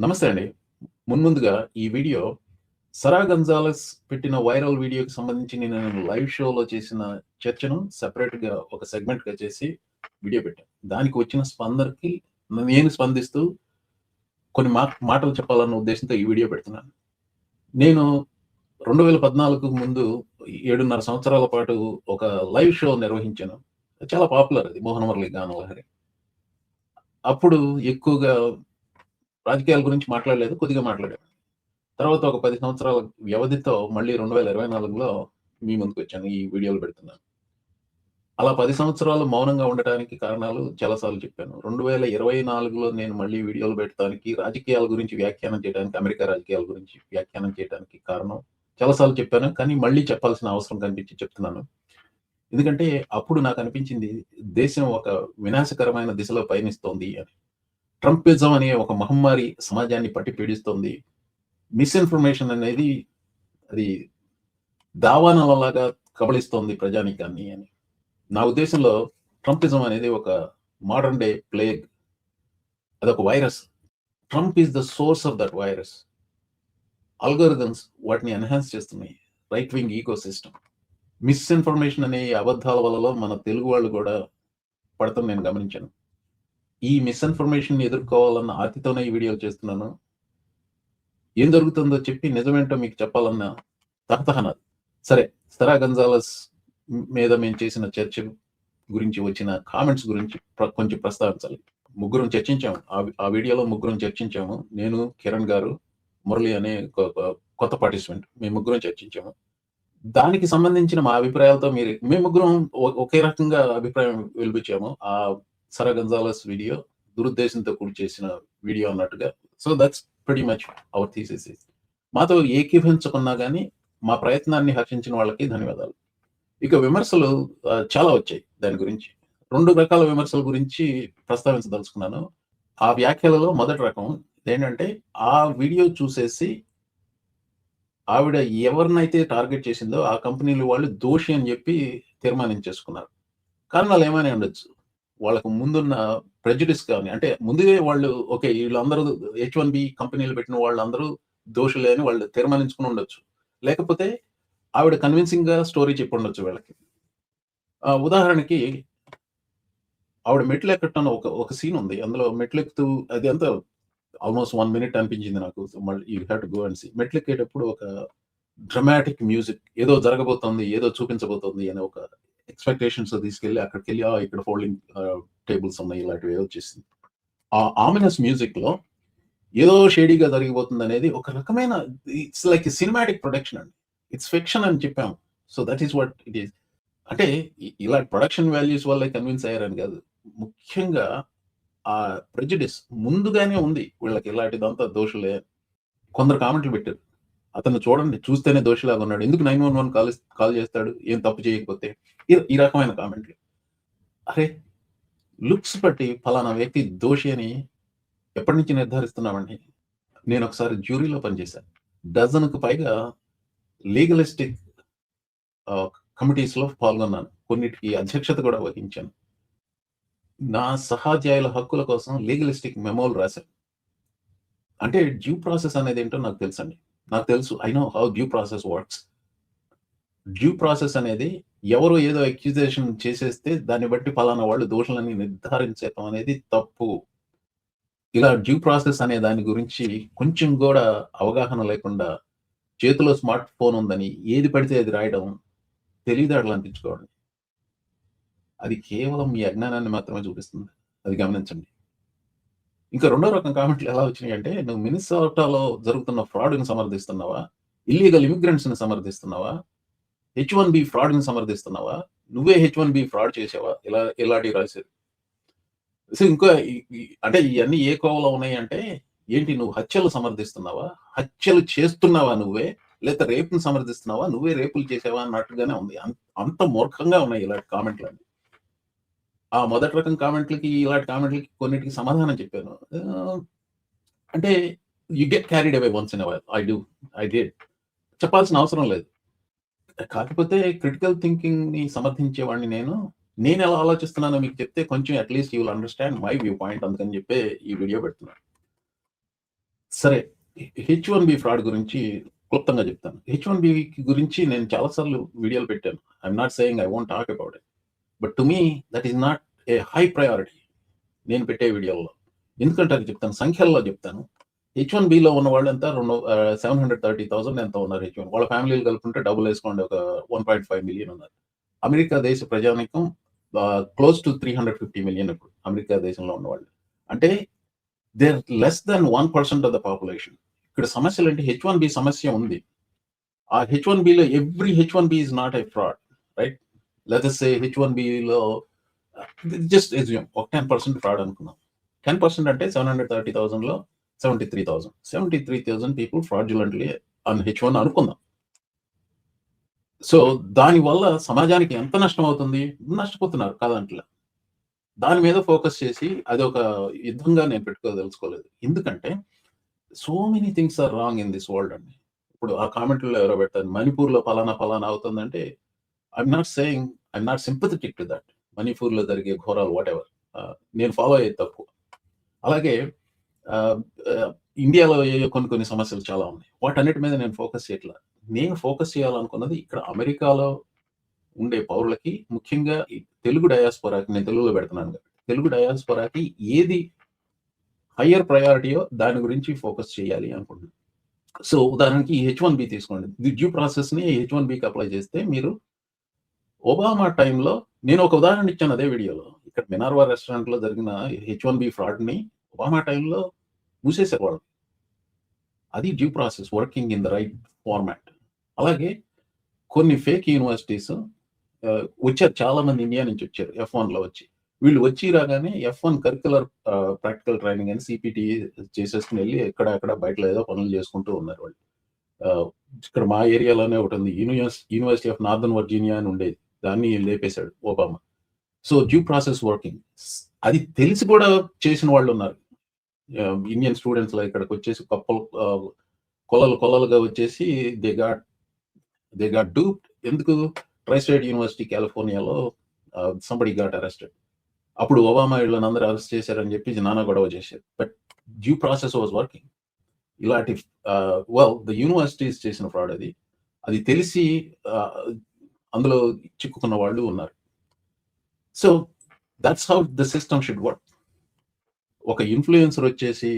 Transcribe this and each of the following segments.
నమస్తే అండి. మున్ముందుగా ఈ వీడియో సరా గంజాలస్ పెట్టిన వైరల్ వీడియోకి సంబంధించి నేను లైవ్ షోలో చేసిన చర్చను సెపరేట్‌గా ఒక సెగ్మెంట్‌గా చేసి వీడియో పెట్టాను. దానికి వచ్చిన స్పందనకి నేను స్పందిస్తూ కొన్ని మా మాటలు చెప్పాలన్న ఉద్దేశంతో ఈ వీడియో పెడుతున్నాను. నేను 2014కు ముందు 7.5 సంవత్సరాల పాటు ఒక లైవ్ షో నిర్వహించాను. చాలా పాపులర్ అది మోహన్ మురళి గానలహరి'. అప్పుడు ఎక్కువగా రాజకీయాల గురించి మాట్లాడలేదు. కొద్దిగా మాట్లాడాను. తర్వాత ఒక పది సంవత్సరాల వ్యవధితో మళ్ళీ 2024లో మీ ముందుకొచ్చాను. ఈ వీడియోలు పెడుతున్నాను. అలా పది సంవత్సరాలు మౌనంగా ఉండటానికి కారణాలు చాలా సార్లు చెప్పాను. 2024లో నేను మళ్ళీ వీడియోలు పెట్టడానికి, రాజకీయాల గురించి వ్యాఖ్యానం చేయడానికి, అమెరికా రాజకీయాల గురించి వ్యాఖ్యానం చేయడానికి కారణం చాలా సార్లు చెప్పాను. కానీ మళ్ళీ చెప్పాల్సిన అవసరం కనిపించి చెప్తున్నాను. ఎందుకంటే అప్పుడు నాకు అనిపించింది దేశం ఒక వినాశకరమైన దిశలో పయనిస్తోంది అని. ట్రంపిజం అనే ఒక మహమ్మారి సమాజాన్ని పట్టి పీడిస్తుంది మిస్‌ఇన్ఫర్మేషన్ అనేది అది దావానలలాగా కబళిస్తోంది ప్రజానికాన్ని అని. నా ఉద్దేశంలో ట్రంపిజం అనేది ఒక మోడర్న్ డే ప్లేగ్. అదొక virus. Trump is the source of that virus. Algorithms వాటిని ఎన్హాన్స్ చేస్తున్నాయి. Right wing ecosystem misinformation అనే అబద్ధాల వలలో మన తెలుగు వాళ్ళు కూడా పడతాం నేను గమనించాను. ఈ మిస్ఇన్ఫర్మేషన్ ఎదుర్కోవాలన్న ఆతితోనే ఈ వీడియోలు చేస్తున్నాను. ఏం జరుగుతుందో చెప్పి నిజమేంటో మీకు చెప్పాలన్న తహతహ సరే సరా గంజాలస్ మీద మేము చేసిన చర్చ గురించి వచ్చిన కామెంట్స్ గురించి కొంచెం ప్రస్తావించాలి. ముగ్గురం చర్చించాము. ఆ వీడియోలో ముగ్గురం చర్చించాము. నేను, కిరణ్ గారు, మురళి అనే కొత్త పార్టిసిపెంట్. మేము ముగ్గురం చర్చించాము. దానికి సంబంధించిన మా అభిప్రాయాలతో మీరు మేము ముగ్గురం ఒకే రకంగా అభిప్రాయం వెలిపించాము ఆ సరా గంజాలస్ వీడియో దురుద్దేశంతో కూడి చేసిన వీడియో అన్నట్టుగా. So that's pretty much our theses మాతో ఏకీభవించకున్నా కానీ మా ప్రయత్నాన్ని హర్షించిన వాళ్ళకి ధన్యవాదాలు. ఇక విమర్శలు చాలా వచ్చాయి దాని గురించి. రెండు రకాల విమర్శల గురించి ప్రస్తావించదలుచుకున్నాను. ఆ వ్యాఖ్యలలో మొదటి రకం ఏంటంటే ఆ వీడియో చూసేసి ఆవిడ ఎవరినైతే టార్గెట్ చేసిందో ఆ కంపెనీలు వాళ్ళు దోషి అని చెప్పి తీర్మానించేసుకున్నారు. కారణాలు ఏమైనా ఉండొచ్చు. వాళ్ళకు ముందున్న ప్రెజుడిస్ కానీ అంటే ముందుగా వాళ్ళు ఓకే. వీళ్ళందరూ హెచ్ వన్ బి కంపెనీలు పెట్టిన వాళ్ళందరూ దోషులే అని వాళ్ళు తీర్మానించుకొని ఉండొచ్చు. లేకపోతే ఆవిడ కన్విన్సింగ్‌గా స్టోరీ చెప్పి ఉండొచ్చు వీళ్ళకి. ఉదాహరణకి ఆవిడ మెట్లెక్కటం ఒక ఒక సీన్ ఉంది. అందులో మెట్లు ఎక్కుతూ అది అంతా ఆల్‌మోస్ట్ వన్ మినిట్ అనిపించింది నాకు. మళ్ళీ you have to go and see. మెట్లెక్కేటప్పుడు ఒక డ్రమాటిక్ మ్యూజిక్ ఏదో జరగబోతోంది, ఏదో చూపించబోతోంది అనే ఒక ఎక్స్‌పెక్టేషన్స్‌తో తీసుకెళ్ళి అక్కడికెళ్ళి ఆ! ఇక్కడ ఫోల్డింగ్ టేబుల్స్ ఉన్నాయి. ఇలాంటివి ఏదో వచ్చేసింది ఆ ఆమినస్ మ్యూజిక్‌లో ఏదో షేడీగా జరిగిపోతుందనేది ఒక రకమైన ఇట్స్ లైక్ సినిమాటిక్ ప్రొడక్షన్ అండి. ఇట్స్ ఫిక్షన్ అని చెప్పాము. So that is what it is. అంటే ఇలా ఇలాంటి ప్రొడక్షన్ వాల్యూస్ వల్ల కన్విన్స్ అయ్యారని కాదు. ముఖ్యంగా ఆ ప్రెజుడిస్ ముందుగానే ఉంది. వీళ్ళకి ఇలాంటిదంతా దోషులే. కొందరు కామెంట్లు పెట్టారు. అతను చూడండి చూస్తేనే దోషిలాగా ఉన్నాడు. ఎందుకు 911 కాల్ కాల్ చేస్తాడు? ఏం తప్పు చేయకపోతే? ఈ రకమైన కామెంట్లు. అరే! లుక్స్ బట్టి ఫలానా వ్యక్తి దోషి అని ఎప్పటి నుంచి నిర్ధారిస్తున్నామండి? నేను ఒకసారి జ్యూరీలో పనిచేశాను. డజన్‌కు పైగా లీగలిస్టిక్ కమిటీస్‌లో పాల్గొన్నాను. కొన్నిటికి అధ్యక్షత కూడా వహించాను. నా సహాధ్యాయుల హక్కుల కోసం లీగలిస్టిక్ మెమోలు రాశాను. అంటే డ్యూ ప్రాసెస్ అనేది ఏంటో నాకు తెలుసండి. నాకు తెలుసు. I know how due process works. Due process అనేది ఎవరు ఏదో అక్యూజేషన్ చేసేస్తే దాన్ని బట్టి ఫలానా వాళ్ళు దోషులని నిర్ధారించటం అనేది తప్పు. ఇలా డ్యూ ప్రాసెస్ అనే దాని గురించి కొంచెం కూడా అవగాహన లేకుండా చేతిలో స్మార్ట్ ఫోన్ ఉందని ఏది పడితే అది రాయడం తెలివితేటలు అందించుకోవడం అది కేవలం మీ అజ్ఞానాన్ని మాత్రమే చూపిస్తుంది. అది గమనించండి. ఇంకా రెండో రకం కామెంట్లు ఎలా వచ్చినాయంటే నువ్వు మినిసోటాలో జరుగుతున్న ఫ్రాడ్‌ని సమర్థిస్తున్నావా? ఇల్లీగల్ ఇమిగ్రెంట్స్‌ని సమర్థిస్తున్నావా? హెచ్ వన్ బి ఫ్రాడ్‌ని సమర్థిస్తున్నావా? నువ్వే హెచ్ వన్ బి ఫ్రాడ్ చేసావా? ఇలా ఇలాంటివి రాసేది సో ఇంకా అంటే ఇవన్నీ ఏ కోవలో ఉన్నాయంటే ఏంటి నువ్వు హత్యలు సమర్థిస్తున్నావా? హత్యలు చేస్తున్నావా నువ్వే? లేదా రేపును సమర్థిస్తున్నావా? నువ్వే రేపులు చేసావా? అన్నట్టుగానే ఉంది. అంత మూర్ఖంగా ఉన్నాయి ఇలాంటి కామెంట్లన్నీ. ఆ మొదటి రకం కామెంట్‌లకి, ఇలాంటి కామెంట్‌లకి కొన్నిటికి సమాధానం చెప్పాను. అంటే you get carried away once in I do I date చెప్పాల్సిన అవసరం లేదు. కాకపోతే క్రిటికల్ థింకింగ్‌ని సమర్థించేవాడిని నేను. నేను ఎలా ఆలోచిస్తున్నానో మీకు చెప్తే కొంచెం at least you will understand my view point అందుకని చెప్పి ఈ వీడియో పెడుతున్నాను. సరే హెచ్ వన్ బి ఫ్రాడ్ గురించి క్లుప్తంగా చెప్తాను హెచ్ వన్ బి గురించి నేను చాలాసార్లు వీడియోలు పెట్టాను I'm not saying I won't talk about it but to me that is not a high priority నేను పెట్టే వీడియోలో ఎందుకంటే అది చెప్తాను సంఖ్యల్లో చెప్తాను. హెచ్ వన్ బిలో ఉన్న వాళ్ళు ఎంత రెండు సెవెన్ హండ్రెడ్ థర్టీ థౌసండ్ ఎంత ఉన్నారు హెచ్ వన్ వాళ్ళ ఫ్యామిలీలు కలుపుకుంటే డబ్బులు వేసుకోండి ఒక వన్ పాయింట్ ఫైవ్ మిలియన్ ఉన్నారు. అమెరికా దేశ ప్రజానికం close to three hundred fifty million ఇప్పుడు అమెరికా దేశంలో ఉన్నవాళ్ళు అంటే there less than one percent of the population ఇక్కడ సమస్యలు అంటే హెచ్ వన్ బి సమస్య ఉంది. ఆ H one below every H one B is not a fraud right say H one below just assume ఒక టెన్ పర్సెంట్ ఫ్రాడ్ అనుకుందాం. Ten percent అంటే seven hundred thirty థౌసండ్లో seventy three thousand seventy three thousand people fraudulently on H one అనుకుందాం so దానివల్ల సమాజానికి ఎంత నష్టం అవుతుంది? నష్టపోతున్నారు కాదంట్లా. దాని మీద ఫోకస్ చేసి అది ఒక యుద్ధంగా నేను పెట్టుకోదలుచుకోలేదు ఎందుకంటే so many things are wrong in this world అండి. ఇప్పుడు ఆ కామెంట్లో ఎవరో పెడతారు మణిపూర్లో పలానా పలానా అవుతుందంటే I'm not saying I'm not sympathetic to that మణిపూర్లో జరిగే ఘోరాలు వాట్ ఎవర్ నేను ఫాలో అయ్యేది తప్పు. అలాగే ఇండియాలో కొన్ని కొన్ని సమస్యలు చాలా ఉన్నాయి. వాటన్నిటి మీద నేను ఫోకస్ చేయట్లా. నేను ఫోకస్ చేయాలనుకున్నది ఇక్కడ అమెరికాలో ఉండే పౌరులకి ముఖ్యంగా తెలుగు డయాస్పొరాకి నేను తెలుగులో పెడుతున్నాను తెలుగు డయాస్పొరాకి ఏది హయ్యర్ ప్రయారిటీయో దాని గురించి ఫోకస్ చేయాలి అనుకుంటున్నాను. సో ఉదాహరణకి హెచ్ వన్ బి తీసుకోండి. ది డ్యూ ప్రాసెస్ని హెచ్ వన్ బికి అప్లై చేస్తే మీరు ఒబామా టైంలో నేను ఒక ఉదాహరణ ఇచ్చాను అదే వీడియోలో. ఇక్కడ మినార్వా రెస్టారెంట్లో జరిగిన హెచ్ వన్ బి ఫ్రాడ్ని ఒబామా టైంలో మూసేశారు వాళ్ళు. అది due process working in the right format అలాగే కొన్ని ఫేక్ యూనివర్సిటీస్ వచ్చారు. చాలా మంది ఇండియా నుంచి వచ్చారు ఎఫ్లో వచ్చి. వీళ్ళు వచ్చి రాగానే F one curricular practical training అని సిపిటి చేసేసుకుని వెళ్ళి ఎక్కడ ఎక్కడ బయటలో ఏదో పనులు చేసుకుంటూ ఉన్నారు వాళ్ళు. ఇక్కడ మా ఏరియాలోనే ఒకటి ఉంది. Universe university of northern Virginia అని ఉండేది. దాన్ని లేపేశాడు Obama. So due process working అది తెలిసి కూడా చేసిన వాళ్ళు ఉన్నారు. ఇండియన్ స్టూడెంట్స్లో ఇక్కడికి వచ్చేసి కప్పలు కొలలు కొలలుగా వచ్చేసి they got they got dupe ఎందుకు? ట్రైస్టేట్ యూనివర్సిటీ కాలిఫోర్నియాలో సంబడి గాట్ అరెస్టెడ్ అప్పుడు ఒబామా వీళ్ళని అందరూ అరెస్ట్ చేశారని చెప్పి నానా గొడవ చేశారు. But due process was working ఇలాంటి వెల్ ద యూనివర్సిటీస్ చేసిన ఫ్రాడ్ అది. అది తెలిసి అందులో చిక్కుకున్న వాళ్ళు ఉన్నారు. So that's how the system should work ఒక ఇన్ఫ్లుయెన్సర్ వచ్చేసి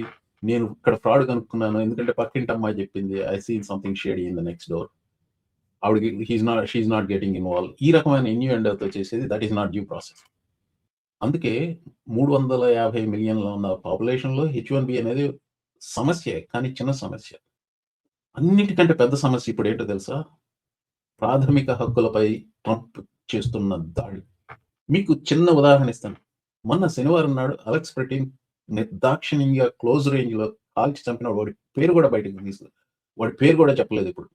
నేను ఇక్కడ ఫ్రాడ్ కనుక్కున్నాను ఎందుకంటే పక్కింటి అమ్మాయి చెప్పింది I seen something shade in the next door ఆవిడకి he's not she's not getting involve ఈ రకమైన ఇన్యూఎండర్తో చేసేది that is not due process అందుకే మూడు వందల యాభై మిలియన్ల ఉన్న పాపులేషన్లో హెచ్ వన్ బి అనేది సమస్య కానీ చిన్న సమస్య. అన్నిటికంటే పెద్ద సమస్య ఇప్పుడు ఏంటో తెలుసా? ప్రాథమిక హక్కులపై ట్రంప్ చేస్తున్న దాడి. మీకు చిన్న ఉదాహరణ ఇస్తాను. మొన్న శనివారం నాడు అలెక్స్ ప్రెటిన్ నిర్దాక్షిణ్యంగా క్లోజ్ రేంజ్లో కాల్చి చంపిన వాడి పేరు కూడా బయటకు తీసు వాడి పేరు కూడా చెప్పలేదు ఇప్పుడు.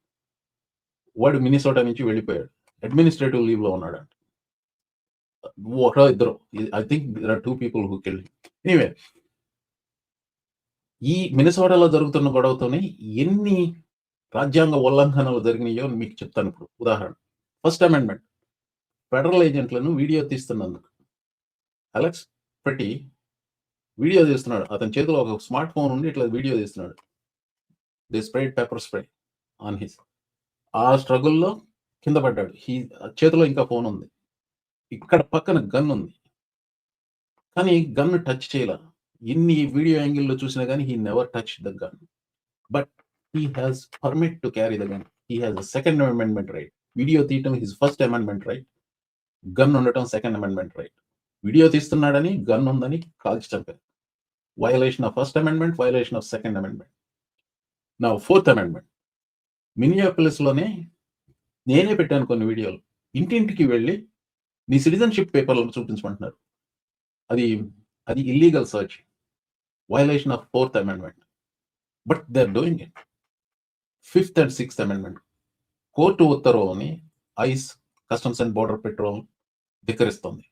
వాడు మినిసోటా నుంచి వెళ్ళిపోయాడు. అడ్మినిస్ట్రేటివ్ లీవ్లో ఉన్నాడు అంట. ఒకటో ఇద్దరు. I think there are two people who కెళ్ళి ఎనీవే ఈ మినిసోటాలో జరుగుతున్న గొడవతోనే ఎన్ని రాజ్యాంగ ఉల్లంఘనలు జరిగినాయో మీకు చెప్తాను ఇప్పుడు. ఉదాహరణ. ఫస్ట్ అమెండ్మెంట్ ఫెడరల్ ఏజెంట్లను వీడియో తీస్తున్నందుకు. అలెక్స్ పెట్టి వీడియో తీస్తున్నాడు. అతని చేతిలో ఒక స్మార్ట్ ఫోన్ ఉండి ఇట్లా వీడియో తీస్తున్నాడు. The sprayed pepper spray on his ఆ స్ట్రగుల్లో కింద పడ్డాడు. హీ చేతిలో ఇంకా ఫోన్ ఉంది. ఇక్కడ పక్కన గన్ ఉంది. కానీ గన్ టచ్ చేయాల. ఇన్ని వీడియో యాంగిల్లో చూసినా కానీ he never touch the gun but he has permit permit carry carry gun. He has a second Amendment right video తీయటం his first amendment right gun ఉండటం సెకండ్ అమెండ్మెంట్ రైట్ వీడియో తీస్తున్నాడని gun ఉందని కాల్చి చంపారు violation of first amendment violation of second amendment నా fourth amendment మినియాపులిస్లోనే నేనే పెట్టాను కొన్ని వీడియోలు. ఇంటింటికి వెళ్ళి నీ సిటిజన్షిప్ పేపర్లను చూపించమంటున్నారు. అది అది illegal search violation of fourth amendment but they are doing it fifth and sixth amendment. Court ఉత్తర్వుని ICE customs and border patrol ధిక్కరిస్తుంది.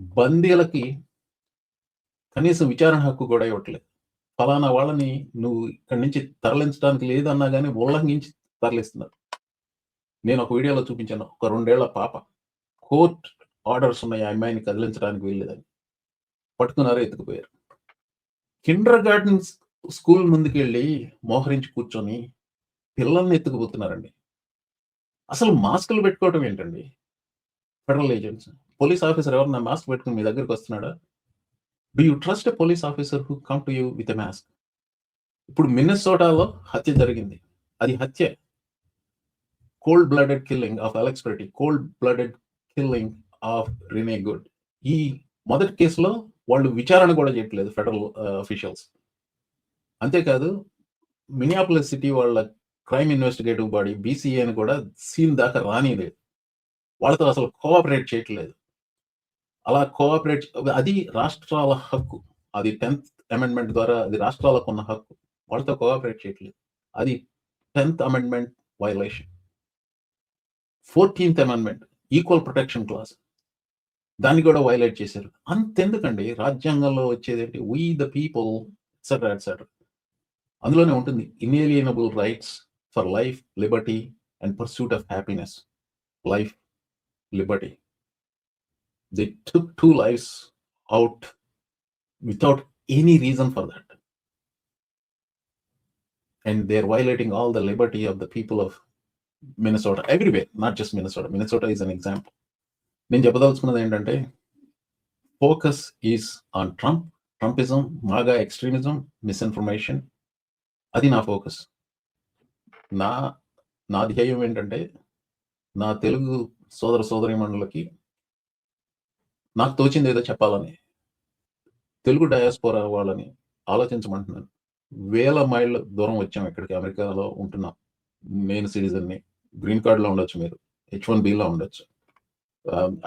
బందీలకి కనీసం విచారణ హక్కు కూడా ఇవ్వట్లేదు. ఫలానా వాళ్ళని నువ్వు ఇక్కడి నుంచి తరలించడానికి లేదన్నా కానీ ఉల్లంఘించి తరలిస్తున్నారు. నేను ఒక వీడియోలో చూపించాను. ఒక రెండేళ్ళ పాప. కోర్ట్ ఆర్డర్స్ ఉన్నాయి. ఆ అమ్మాయిని కదిలించడానికి వెళ్ళలేదని పట్టుకున్నారు ఎత్తుకుపోయారు. కిండర్ గార్డెన్స్ స్కూల్ ముందుకెళ్ళి మోహరించి కూర్చొని పిల్లల్ని ఎత్తుకుపోతున్నారండి. అసలు మాస్కులు పెట్టుకోవటం ఏంటండి? Federal agents. పోలీస్ ఆఫీసర్ ఎవరన్నా మాస్క్ పెట్టుకుని మీ దగ్గరికొస్తున్నాడా? Do you trust a police officer who come to you with a mask? ఇప్పుడు మిన్నెసోటాలో హత్య జరిగింది. అది హత్య cold blooded killing of Alex Perry. Cold blooded killing of Renee Good. ఈ మొదటి కేసులో వాళ్ళు విచారణ కూడా చేయట్లేదు ఫెడరల్ అఫీషియల్స్. అంతేకాదు మినియాపులస్ సిటీ వాళ్ళ క్రైమ్ ఇన్వెస్టిగేటివ్ బాడీ బీసీఏని కూడా సీన్ దాకా రానీయలేదు. వాళ్ళతో అసలు కోఆపరేట్ చేయట్లేదు. అలా కోఆపరేట్ అది రాష్ట్రాల హక్కు. అది 10థ్ అమెండ్మెంట్ ద్వారా అది రాష్ట్రాలకున్న హక్కు. వాళ్ళతో కోఆపరేట్ చేయట్లేదు. అది 10థ్ అమెండ్మెంట్ వయలేషన్. 14థ్ అమెండ్మెంట్ ఈక్వల్ ప్రొటెక్షన్ క్లాజ్. దాన్ని కూడా వయలేట్ చేశారు. అంతెందుకండి రాజ్యాంగంలో వచ్చేదేంటి we the people etcetera, etcetera. అందులోనే ఉంటుంది inalienable rights for life, liberty and pursuit of happiness. Life, liberty. They took 2 lives out without any reason for that. And they're violating all the liberty of the people of Minnesota everywhere, not just Minnesota. Minnesota is an example. నేను చెప్పదలుచుకున్నది ఏంటంటే focus is on Trump, Trumpism, MAGA extremism, misinformation. అది నా focus. నా నా ధ్యేయం ఏంటంటే నా తెలుగు సోదర సోదరీమణులకి నాకు తోచింది ఏదో చెప్పాలని. తెలుగు డయాస్పోరా వాళ్ళని ఆలోచించమంటున్నాను. వేల మైళ్ళ దూరం వచ్చాం ఇక్కడికి అమెరికాలో ఉంటున్నాం. నేను సిటిజన్‌ని. గ్రీన్ కార్డ్‌లో ఉండొచ్చు మీరు. హెచ్ వన్ బిలో ఉండొచ్చు.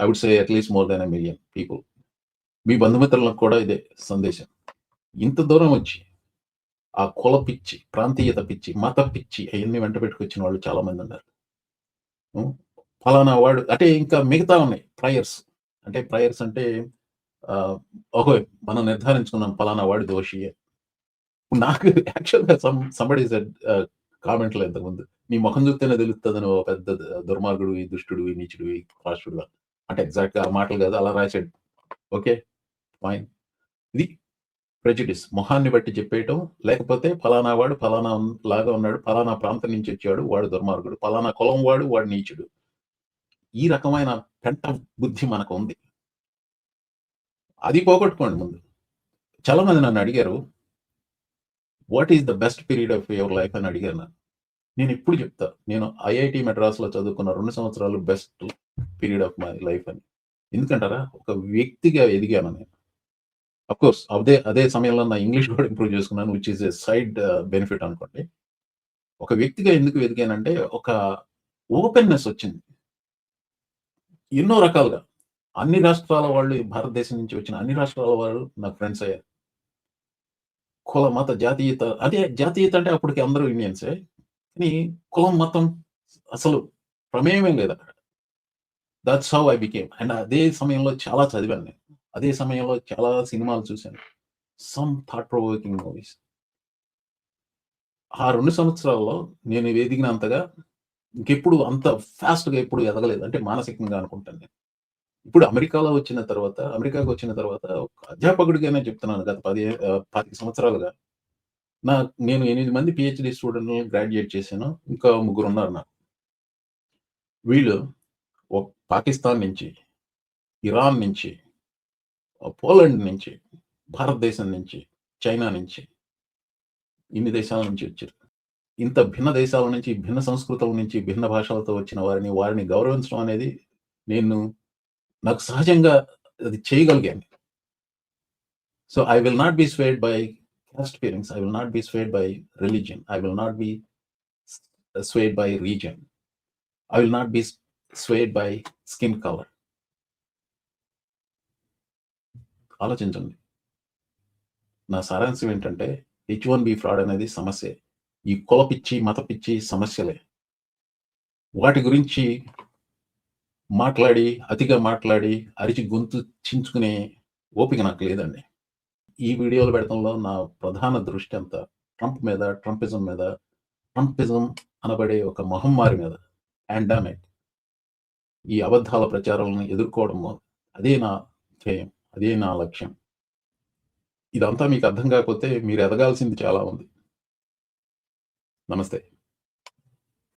I would say at least more than a million people. మీ బంధుమిత్రులకు కూడా ఇదే సందేశం. ఇంత దూరం వచ్చి ఆ కుల పిచ్చి, ప్రాంతీయత పిచ్చి, మత పిచ్చి అవన్నీ వెంట పెట్టుకొచ్చిన వాళ్ళు చాలా మంది ఉన్నారు ఫలానా వాడు అంటే ఇంకా మిగతా ఉన్నాయి ప్రయర్స్. అంటే ప్రయర్స్ అంటే ఆహ్, మనం నిర్ధారించుకున్నాం ఫలానా వాడు దోషి నాకు యాక్చువల్‌గా సమ్ సంబడి కామెంట్‌లో ఇంతకుముందు నీ ముఖం చూస్తేనే తెలుస్తుందని ఓ పెద్ద దుర్మార్గుడు దుష్టుడు దుష్టుడివి, నీచుడివి, రాష్ట్రుడివి అని. అంటే ఎగ్జాక్ట్‌గా ఆ మాటలు కాదు అలా రాశాడు ఓకే. ఫైన్. ఇది ప్రెజుడిస్. మొహాన్ని బట్టి చెప్పేయటం. లేకపోతే ఫలానా వాడు ఫలానా లాగా ఉన్నాడు. ఫలానా ప్రాంతం నుంచి వచ్చాడు. వాడు దుర్మార్గుడు. ఫలానా కులం వాడు వాడు నీచుడు. ఈ రకమైన కంట బుద్ధి మనకు ఉంది అది పోగొట్టుకోండి ముందు. చాలా మంది నన్ను అడిగారు. What is the best period of your life అని అడిగారు నన్ను. నేను ఇప్పుడు చెప్తా. నేను ఐఐటి మెడ్రాస్లో చదువుకున్న రెండు సంవత్సరాలు best period of my life అని. ఎందుకంటారా? ఒక వ్యక్తిగా ఎదిగాను నేను. అఫ్‌కోర్స్ అదే అదే సమయంలో నా ఇంగ్లీష్ కూడా ఇంప్రూవ్ చేసుకున్నాను. Which is a side benefit అనుకోండి. ఒక వ్యక్తిగా ఎందుకు ఎదిగానంటే ఒక ఓపెన్‌నెస్ వచ్చింది. ఎన్నో రకాలుగా. అన్ని రాష్ట్రాల వాళ్ళు భారతదేశం నుంచి వచ్చిన అన్ని రాష్ట్రాల వాళ్ళు నాకు ఫ్రెండ్స్ అయ్యారు. కుల, మత, జాతీయత అదే జాతీయత అంటే అప్పటికి అందరూ ఇండియన్సే. కానీ కులం, మతం అసలు ప్రమేయమే అక్కడ that's how I became. And అదే సమయంలో చాలా చదివాను నేను. అదే సమయంలో చాలా సినిమాలు చూసాను. Some thought provoking movies. ఆ రెండు సంవత్సరాల్లో నేను ఎదిగినంతగా ఇంకెప్పుడు అంత ఫాస్ట్‌గా ఎప్పుడు ఎదగలేదు. అంటే మానసికంగా అనుకుంటాను నేను. ఇప్పుడు అమెరికాలో వచ్చిన తర్వాత అమెరికాకి వచ్చిన తర్వాత ఒక అధ్యాపకుడిగానే చెప్తున్నాను గత పది పది సంవత్సరాలుగా. నా నేను ఎనిమిది మంది పిహెచ్డి స్టూడెంట్లు గ్రాడ్యుయేట్ చేశాను. ఇంకా ముగ్గురున్నారు నాకు. వీళ్ళు పాకిస్తాన్ నుంచి, ఇరాన్ నుంచి, పోలాండ్ నుంచి, భారతదేశం నుంచి, చైనా నుంచి ఇన్ని దేశాల నుంచి వచ్చారు. ఇంత భిన్న దేశాల నుంచి, భిన్న సంస్కృతుల నుంచి, భిన్న భాషలతో వచ్చిన వారిని, వారిని గౌరవించడం అనేది నేను నాకు సహజంగా అది చేయగలిగాను. So, I will not be swayed by caste feelings. I will not be swayed by religion I will not be swayed by region. I will not be swayed by skin colour ఆలోచించండి. నా సారాంశం ఏంటంటే H one B fraud అనేది సమస్యే. ఈ కులపిచ్చి మతపిచ్చి సమస్యలే. వాటి గురించి మాట్లాడి, అతిగా మాట్లాడి, అరిచి గొంతు చించుకునే ఓపిక నాకు లేదండి. ఈ వీడియోలు పెడతంలో నా ప్రధాన దృష్టి అంతా ట్రంప్ మీద, ట్రంపిజం మీద, ట్రంపిజం అనబడే ఒక మహమ్మారి మీద. అండామిక్ ఈ అబద్ధాల ప్రచారాలను ఎదుర్కోవడము అదే నా ధ్యేయం. అదే నా లక్ష్యం. ఇదంతా మీకు అర్థం కాకపోతే మీరు ఎదగాల్సింది చాలా ఉంది. నమస్తే.